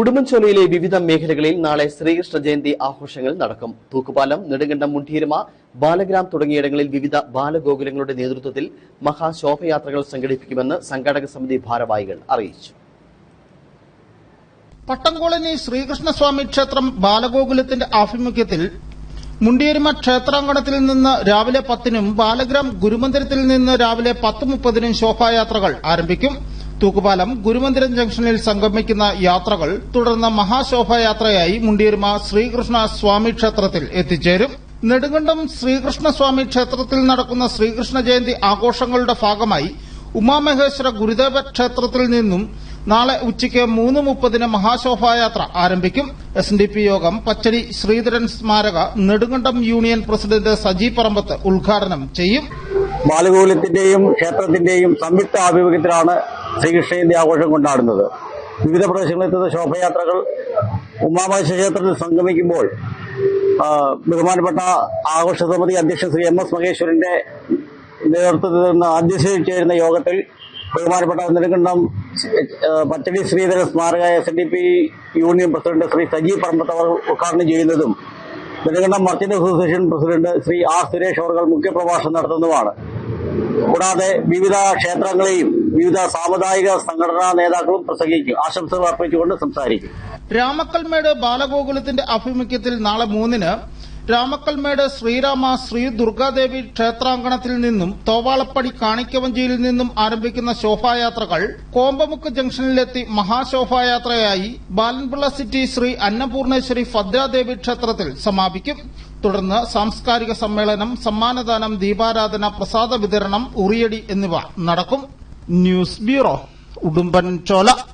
ഉടുമ്പൻചോലയിലെ വിവിധ മേഖലകളിൽ നാളെ ശ്രീകൃഷ്ണ ജയന്തി ആഘോഷങ്ങൾ നടക്കും. തൂക്കുപാലം നെടുങ്കണ്ടം മുണ്ടീരമ ബാലഗ്രാം തുടങ്ങിയിടങ്ങളിൽ വിവിധ ബാലഗോകുലങ്ങളുടെ നേതൃത്വത്തിൽ മഹാശോഭയാത്രകൾ സംഘടിപ്പിക്കുമെന്ന് സംഘാടക സമിതി ഭാരവാഹികൾ അറിയിച്ചു. പട്ടംകോളനി ശ്രീകൃഷ്ണസ്വാമി ക്ഷേത്രം ബാലഗോകുലത്തിന്റെ ആഭിമുഖ്യത്തിൽ മുണ്ടിയരുമ ക്ഷേത്രാങ്കണത്തിൽ നിന്ന് രാവിലെ പത്തിനും ബാലഗ്രാം ഗുരുമന്ദിരത്തിൽ നിന്ന് രാവിലെ പത്ത് മുപ്പതിനും ശോഭായാത്രകൾ ആരംഭിക്കും. തൂക്കുപാലം ഗുരുമന്ദിരം ജംഗ്ഷനിൽ സംഗമിക്കുന്ന യാത്രകൾ തുടർന്ന് മഹാശോഭയാത്രയായി മുണ്ടിയരുമ ശ്രീകൃഷ്ണ സ്വാമി ക്ഷേത്രത്തിൽ എത്തിച്ചേരും. നെടുങ്കണ്ടം ശ്രീകൃഷ്ണസ്വാമി ക്ഷേത്രത്തിൽ നടക്കുന്ന ശ്രീകൃഷ്ണ ജയന്തി ആഘോഷങ്ങളുടെ ഭാഗമായി ഉമാമഹേശ്വര ഗുരുദേവ ക്ഷേത്രത്തിൽ നിന്നും നാളെ ഉച്ചയ്ക്ക് മൂന്ന് മുപ്പതിന് മഹാശോഭായാത്ര ആരംഭിക്കും. എസ് ഡി പി യോഗം പച്ചടി ശ്രീധരൻ സ്മാരക നെടുങ്കണ്ടം യൂണിയൻ പ്രസിഡന്റ് സജി പറമ്പത്ത് ഉദ്ഘാടനം ചെയ്യും. ബാലഗോകുലത്തിന്റെയും ക്ഷേത്രത്തിന്റെയും സംയുക്ത ആഭിമുഖ്യത്തിലാണ് ശ്രീകൃഷ്ണ ജയന്തി ആഘോഷം കൊണ്ടാടുന്നത്. വിവിധ പ്രദേശങ്ങളിൽ എത്തുന്ന ശോഭയാത്രകൾ ഉമാമഹേശ്വര ക്ഷേത്രത്തിൽ സംഗമിക്കുമ്പോൾ ബഹുമാനപ്പെട്ട ആഘോഷ സമിതി അധ്യക്ഷൻ ശ്രീ എം എസ് മഹേശ്വരന്റെ നേതൃത്വത്തിൽ നിന്ന് അധ്യക്ഷയിൽ ചേരുന്ന യോഗത്തിൽ ബഹുമാനപ്പെട്ട നെടുങ്കണ്ടം പച്ചടി ശ്രീധരൻ സ്മാരക S D P union president Shri Sajeev Parambath അവർ ഉദ്ഘാടനം ചെയ്യുന്നതും Nedumkandam merchant association president Shri R Suresh അവർ മുഖ്യപ്രഭാഷണം നടത്തുന്നതുമാണ്. കൂടാതെ വിവിധ ക്ഷേത്രങ്ങളെയും വിവിധ സാമുദായിക സംഘടനാ നേതാക്കളും പ്രസംഗിക്കും. ആശംസകൾ അർപ്പിച്ചുകൊണ്ട് സംസാരിക്കും. രാമക്കൽമേട് ബാലഗോകുലത്തിന്റെ ആഭിമുഖ്യത്തിൽ നാളെ മൂന്നിന് രാമക്കൽമേട് ശ്രീരാമ ശ്രീ ദുർഗാദേവി ക്ഷേത്രാങ്കണത്തിൽ നിന്നും തോവാളപ്പടി കാണിക്കവഞ്ചിയിൽ നിന്നും ആരംഭിക്കുന്ന ശോഭായാത്രകൾ കോമ്പമുക്ക് ജംഗ്ഷനിലെത്തി മഹാശോഭായാത്രയായി ബാലൻപിള്ള സിറ്റി ശ്രീ അന്നപൂർണേശ്വരി ഭദ്രാദേവി ക്ഷേത്രത്തിൽ സമാപിക്കും. തുടർന്ന് സാംസ്കാരിക സമ്മേളനം സമ്മാനദാനം ദീപാരാധന പ്രസാദ വിതരണം ഉറിയടി എന്നിവ നടക്കും. news bureau. Udumban colak.